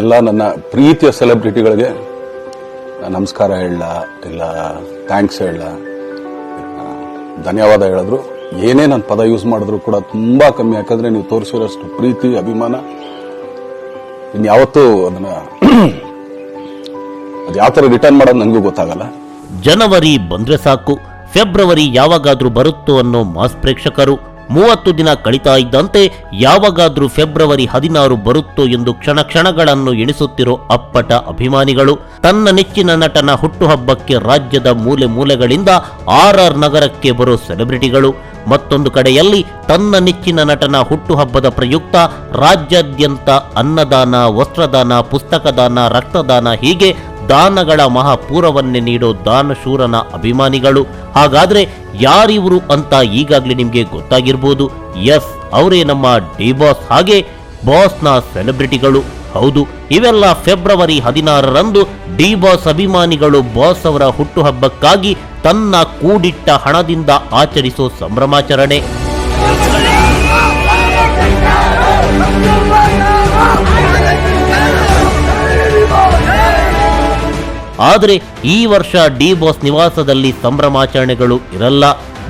ಎಲ್ಲ ನನ್ನ ಪ್ರೀತಿಯ ಸೆಲೆಬ್ರಿಟಿಗಳಿಗೆ ನಮಸ್ಕಾರ ಹೇಳ ಇಲ್ಲ ಥ್ಯಾಂಕ್ಸ್ ಹೇಳ ಧನ್ಯವಾದ ಹೇಳಿದ್ರು. ಏನೇ ನನ್ನ ಪದ ಯೂಸ್ ಮಾಡಿದ್ರು ಕೂಡ ತುಂಬಾ ಕಮ್ಮಿ, ಯಾಕಂದ್ರೆ ನೀವು ತೋರಿಸಿರೋಷ್ಟು ಪ್ರೀತಿ, ಅಭಿಮಾನ. ಇನ್ಯಾವತ್ತೂ ಅದನ್ನ ಅದು ಯಾವ ಥರ ರಿಟರ್ನ್ ಮಾಡೋದು ನನಗೂ ಗೊತ್ತಾಗಲ್ಲ. ಜನವರಿ ಬಂದ್ರೆ ಸಾಕು. ಫೆಬ್ರವರಿ ಯಾವಾಗಾದ್ರೂ ಬರುತ್ತೋ ಅನ್ನೋ ಮಾಸ್ ಪ್ರೇಕ್ಷಕರು ಮೂವತ್ತು ದಿನ ಕಳೀತಾ ಇದ್ದಂತೆ ಯಾವಾಗಾದ್ರೂ ಫೆಬ್ರವರಿ ಹದಿನಾರು ಬರುತ್ತೋ ಎಂದು ಕ್ಷಣ ಕ್ಷಣಗಳನ್ನು ಎಣಿಸುತ್ತಿರೋ ಅಪ್ಪಟ ಅಭಿಮಾನಿಗಳು, ತನ್ನ ನೆಚ್ಚಿನ ನಟನ ಹುಟ್ಟುಹಬ್ಬಕ್ಕೆ ರಾಜ್ಯದ ಮೂಲೆ ಮೂಲೆಗಳಿಂದ ಆರ್ ಆರ್ ನಗರಕ್ಕೆ ಬರೋ ಸೆಲೆಬ್ರಿಟಿಗಳು. ಮತ್ತೊಂದು ಕಡೆಯಲ್ಲಿ ತನ್ನ ನೆಚ್ಚಿನ ನಟನ ಹುಟ್ಟುಹಬ್ಬದ ಪ್ರಯುಕ್ತ ರಾಜ್ಯಾದ್ಯಂತ ಅನ್ನದಾನ, ವಸ್ತ್ರದಾನ, ಪುಸ್ತಕದಾನ, ರಕ್ತದಾನ ಹೀಗೆ ದಾನಗಳ ಮಹಾಪೂರವನ್ನೇ ನೀಡೋ ದಾನಶೂರನ ಅಭಿಮಾನಿಗಳು. ಹಾಗಾದ್ರೆ ಯಾರಿವರು ಅಂತ ಈಗಾಗಲೇ ನಿಮಗೆ ಗೊತ್ತಾಗಿರ್ಬೋದು. ಎಸ್, ಅವರೇ ನಮ್ಮ ಡಿ ಬಾಸ್ ಹಾಗೆ ಬಾಸ್ನ ಸೆಲೆಬ್ರಿಟಿಗಳು. ಹೌದು, ಇವೆಲ್ಲ ಫೆಬ್ರವರಿ ಹದಿನಾರರಂದು ಡಿ ಬಾಸ್ ಅಭಿಮಾನಿಗಳು ಬಾಸ್ ಅವರ ಹುಟ್ಟುಹಬ್ಬಕ್ಕಾಗಿ ತನ್ನ ಕೂಡಿಟ್ಟ ಹಣದಿಂದ ಆಚರಿಸೋ ಸಂಭ್ರಮಾಚರಣೆ. ಆದರೆ ಈ ವರ್ಷ ಡಿ ಬಾಸ್ ನಿವಾಸದಲ್ಲಿ ಸಂಭ್ರಮಾಚರಣೆಗಳು ಇರಲ್ಲ.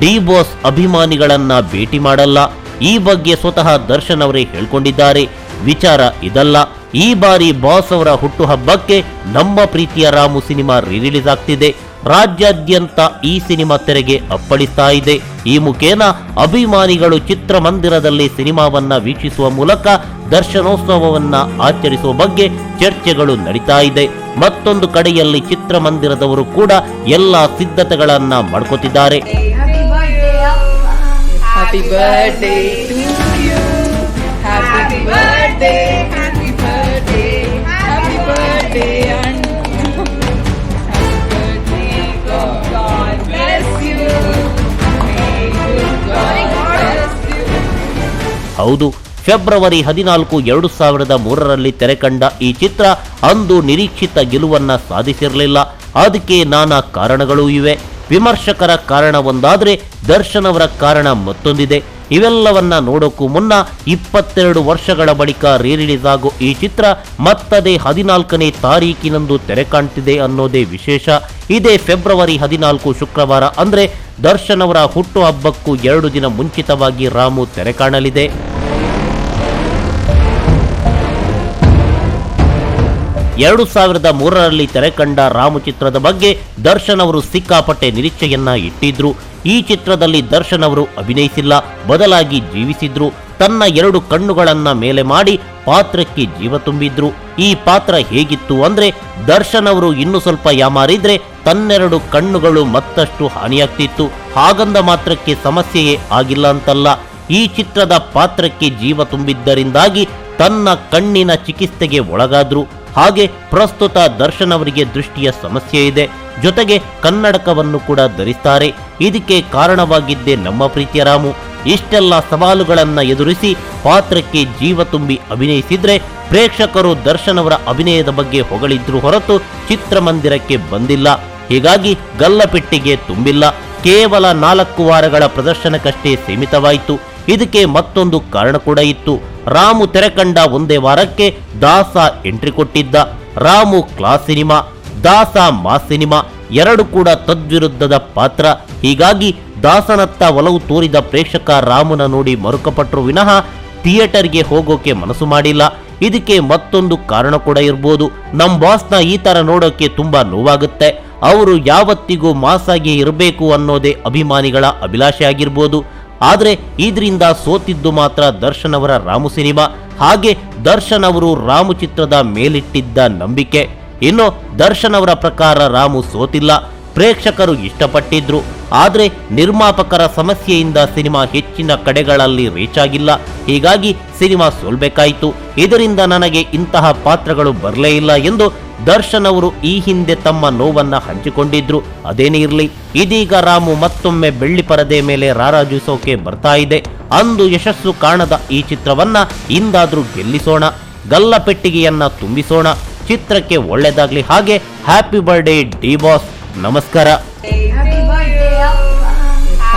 ಡಿ ಬಾಸ್ ಅಭಿಮಾನಿಗಳನ್ನ ಭೇಟಿ ಮಾಡಲ್ಲ. ಈ ಬಗ್ಗೆ ಸ್ವತಃ ದರ್ಶನ್ ಅವರೇ ಹೇಳ್ಕೊಂಡಿದ್ದಾರೆ. ವಿಚಾರ ಇದಲ್ಲ. ಈ ಬಾರಿ ಬಾಸ್ ಅವರ ಹುಟ್ಟುಹಬ್ಬಕ್ಕೆ ನಮ್ಮ ಪ್ರೀತಿಯ ರಾಮು ಸಿನಿಮಾ ರಿಲೀಸ್ ಆಗ್ತಿದೆ. ರಾಜ್ಯಾದ್ಯಂತ ಈ ಸಿನಿಮಾ ತೆರೆಗೆ ಅಪ್ಪಳಿಸ್ತಾ ಇದೆ. ಈ ಮುಖೇನ ಅಭಿಮಾನಿಗಳು ಚಿತ್ರಮಂದಿರದಲ್ಲಿ ಸಿನಿಮಾವನ್ನ ವೀಕ್ಷಿಸುವ ಮೂಲಕ ದರ್ಶನೋತ್ಸವವನ್ನು ಆಚರಿಸುವ ಬಗ್ಗೆ ಚರ್ಚೆಗಳು ನಡೀತಾ ಇದೆ. ಮತ್ತೊಂದು ಕಡೆಯಲ್ಲಿ ಚಿತ್ರಮಂದಿರದವರು ಕೂಡ ಎಲ್ಲ ಸಿದ್ಧತೆಗಳನ್ನು ಮಾಡ್ಕೋತಿದ್ದಾರೆ. ಹೌದು. ಫೆಬ್ರವರಿ ಹದಿನಾಲ್ಕು, ಎರಡು ಸಾವಿರದ ಮೂರರಲ್ಲಿ ತೆರೆಕಂಡ ಈ ಚಿತ್ರ ಅಂದು ನಿರೀಕ್ಷಿತ ಗೆಲುವನ್ನ ಸಾಧಿಸಿರಲಿಲ್ಲ. ಅದಕ್ಕೆ ನಾನಾ ಕಾರಣಗಳೂ ಇವೆ. ವಿಮರ್ಶಕರ ಕಾರಣ ಒಂದಾದರೆ ದರ್ಶನ್ ಅವರ ಕಾರಣ ಮತ್ತೊಂದಿದೆ. ಇವೆಲ್ಲವನ್ನ ನೋಡೋಕ್ಕೂ ಮುನ್ನ ಇಪ್ಪತ್ತೆರಡು ವರ್ಷಗಳ ಬಳಿಕ ರಿಲೀಸ್ ಆಗೋ ಈ ಚಿತ್ರ ಮತ್ತದೇ ಹದಿನಾಲ್ಕನೇ ತಾರೀಕಿನಂದು ತೆರೆ ಕಾಣ್ತಿದೆ ಅನ್ನೋದೇ ವಿಶೇಷ. ಇದೇ ಫೆಬ್ರವರಿ ಹದಿನಾಲ್ಕು ಶುಕ್ರವಾರ ಅಂದ್ರೆ ದರ್ಶನ್ ಅವರ ಹುಟ್ಟುಹಬ್ಬಕ್ಕೂ ಎರಡು ದಿನ ಮುಂಚಿತವಾಗಿ ರಾಮು ತೆರೆ ಕಾಣಲಿದೆ. ಎರಡು ಸಾವಿರದ ಮೂರರಲ್ಲಿ ತೆರೆಕಂಡ ರಾಮು ಚಿತ್ರದ ಬಗ್ಗೆ ದರ್ಶನ್ ಅವರು ಸಿಕ್ಕಾಪಟ್ಟೆ ನಿರೀಕ್ಷೆಯನ್ನ ಇಟ್ಟಿದ್ರು. ಈ ಚಿತ್ರದಲ್ಲಿ ದರ್ಶನ್ ಅವರು ಅಭಿನಯಿಸಿಲ್ಲ, ಬದಲಾಗಿ ಜೀವಿಸಿದ್ರು. ತನ್ನ ಎರಡು ಕಣ್ಣುಗಳನ್ನ ಮೇಲೆ ಮಾಡಿ ಪಾತ್ರಕ್ಕೆ ಜೀವ ತುಂಬಿದ್ರು. ಈ ಪಾತ್ರ ಹೇಗಿತ್ತು ಅಂದ್ರೆ, ದರ್ಶನ್ ಅವರು ಇನ್ನು ಸ್ವಲ್ಪ ಯಾಮಾರಿದ್ರೆ ತನ್ನೆರಡು ಕಣ್ಣುಗಳು ಮತ್ತಷ್ಟು ಹಾನಿಯಾಗ್ತಿತ್ತು. ಹಾಗಂದ ಮಾತ್ರಕ್ಕೆ ಸಮಸ್ಯೆಯೇ ಆಗಿಲ್ಲ ಅಂತಲ್ಲ. ಈ ಚಿತ್ರದ ಪಾತ್ರಕ್ಕೆ ಜೀವ ತುಂಬಿದ್ದರಿಂದಾಗಿ ತನ್ನ ಕಣ್ಣಿನ ಚಿಕಿತ್ಸೆಗೆ ಒಳಗಾದ್ರು. ಹಾಗೆ ಪ್ರಸ್ತುತ ದರ್ಶನ್ ಅವರಿಗೆ ದೃಷ್ಟಿಯ ಸಮಸ್ಯೆ ಇದೆ. ಜೊತೆಗೆ ಕನ್ನಡಕವನ್ನು ಕೂಡ ಧರಿಸ್ತಾರೆ. ಇದಕ್ಕೆ ಕಾರಣವಾಗಿದ್ದೇ ನಮ್ಮ ಪ್ರೀತಿಯ ರಾಮು. ಇಷ್ಟೆಲ್ಲ ಸವಾಲುಗಳನ್ನು ಎದುರಿಸಿ ಪಾತ್ರಕ್ಕೆ ಜೀವ ತುಂಬಿ ಅಭಿನಯಿಸಿದ್ರೆ ಪ್ರೇಕ್ಷಕರು ದರ್ಶನ್ ಅವರ ಅಭಿನಯದ ಬಗ್ಗೆ ಹೊಗಳಿದ್ರು ಹೊರತು ಚಿತ್ರಮಂದಿರಕ್ಕೆ ಬಂದಿಲ್ಲ. ಹೀಗಾಗಿ ಗಲ್ಲಪೆಟ್ಟಿಗೆ ತುಂಬಿಲ್ಲ. ಕೇವಲ ನಾಲ್ಕು ವಾರಗಳ ಪ್ರದರ್ಶನಕ್ಕಷ್ಟೇ ಸೀಮಿತವಾಯಿತು. ಇದಕ್ಕೆ ಮತ್ತೊಂದು ಕಾರಣ ಕೂಡ ಇತ್ತು. ರಾಮು ತೆರೆಕಂಡ ಒಂದೇ ವಾರಕ್ಕೆ ದಾಸ ಎಂಟ್ರಿ ಕೊಟ್ಟಿದ್ದ. ರಾಮು ಕ್ಲಾಸ್ ಸಿನಿಮಾ, ದಾಸ ಮಾಸ್ ಸಿನಿಮಾ ಎರಡು ಕೂಡ ತದ್ವಿರುದ್ಧದ ಪಾತ್ರ. ಹೀಗಾಗಿ ದಾಸನತ್ತ ಒಲವು ತೋರಿದ ಪ್ರೇಕ್ಷಕ ರಾಮನ ನೋಡಿ ಮರುಕಪಟ್ಟರು ವಿನಃ ಥಿಯೇಟರ್ಗೆ ಹೋಗೋಕೆ ಮನಸ್ಸು ಮಾಡಿಲ್ಲ. ಇದಕ್ಕೆ ಮತ್ತೊಂದು ಕಾರಣ ಕೂಡ ಇರ್ಬೋದು. ನಮ್ಮ ಬಾಸ್ನ ಈ ತರ ನೋಡೋಕೆ ತುಂಬಾ ನೋವಾಗುತ್ತೆ. ಅವರು ಯಾವತ್ತಿಗೂ ಮಾಸಾಗಿ ಇರಬೇಕು ಅನ್ನೋದೇ ಅಭಿಮಾನಿಗಳ ಅಭಿಲಾಷೆ ಆಗಿರ್ಬೋದು. ಆದ್ರೆ ಇದರಿಂದ ಸೋತಿದ್ದು ಮಾತ್ರ ದರ್ಶನ್ ಅವರ ರಾಮು ಸಿನಿಮಾ. ಹಾಗೆ ದರ್ಶನ್ ಅವರು ರಾಮು ಚಿತ್ರದ ಮೇಲಿಟ್ಟಿದ್ದ ನಂಬಿಕೆ. ಇನ್ನು ದರ್ಶನ್ ಅವರ ಪ್ರಕಾರ ರಾಮು ಸೋತಿಲ್ಲ. ಪ್ರೇಕ್ಷಕರು ಇಷ್ಟಪಟ್ಟಿದ್ರು. ಆದ್ರೆ ನಿರ್ಮಾಪಕರ ಸಮಸ್ಯೆಯಿಂದ ಸಿನಿಮಾ ಹೆಚ್ಚಿನ ಕಡೆಗಳಲ್ಲಿ ರೀಚ್ ಆಗಿಲ್ಲ. ಹೀಗಾಗಿ ಸಿನಿಮಾ ಸೋಲ್ಬೇಕಾಯಿತು. ಇದರಿಂದ ನನಗೆ ಇಂತಹ ಪಾತ್ರಗಳು ಬರಲೇ ಇಲ್ಲ ಎಂದು ದರ್ಶನ್ ಅವರು ಈ ಹಿಂದೆ ತಮ್ಮ ನೋವನ್ನ ಹಂಚಿಕೊಂಡಿದ್ರು. ಅದೇನೇ ಇರಲಿ, ಇದೀಗ ರಾಮು ಮತ್ತೊಮ್ಮೆ ಬೆಳ್ಳಿ ಪರದೆ ಮೇಲೆ ರಾರಾಜಿಸೋಕೆ ಬರ್ತಾ ಇದೆ. ಅಂದು ಯಶಸ್ಸು ಕಾಣದ ಈ ಚಿತ್ರವನ್ನ ಇಂದಾದ್ರೂ ಗೆಲ್ಲಿಸೋಣ. ಗಲ್ಲ ಪೆಟ್ಟಿಗೆಯನ್ನ ತುಂಬಿಸೋಣ. ಚಿತ್ರಕ್ಕೆ ಒಳ್ಳೆದಾಗ್ಲಿ ಹಾಗೆ ಹ್ಯಾಪಿ ಬರ್ಡೇ ಡಿ ಬಾಸ್. ನಮಸ್ಕಾರ.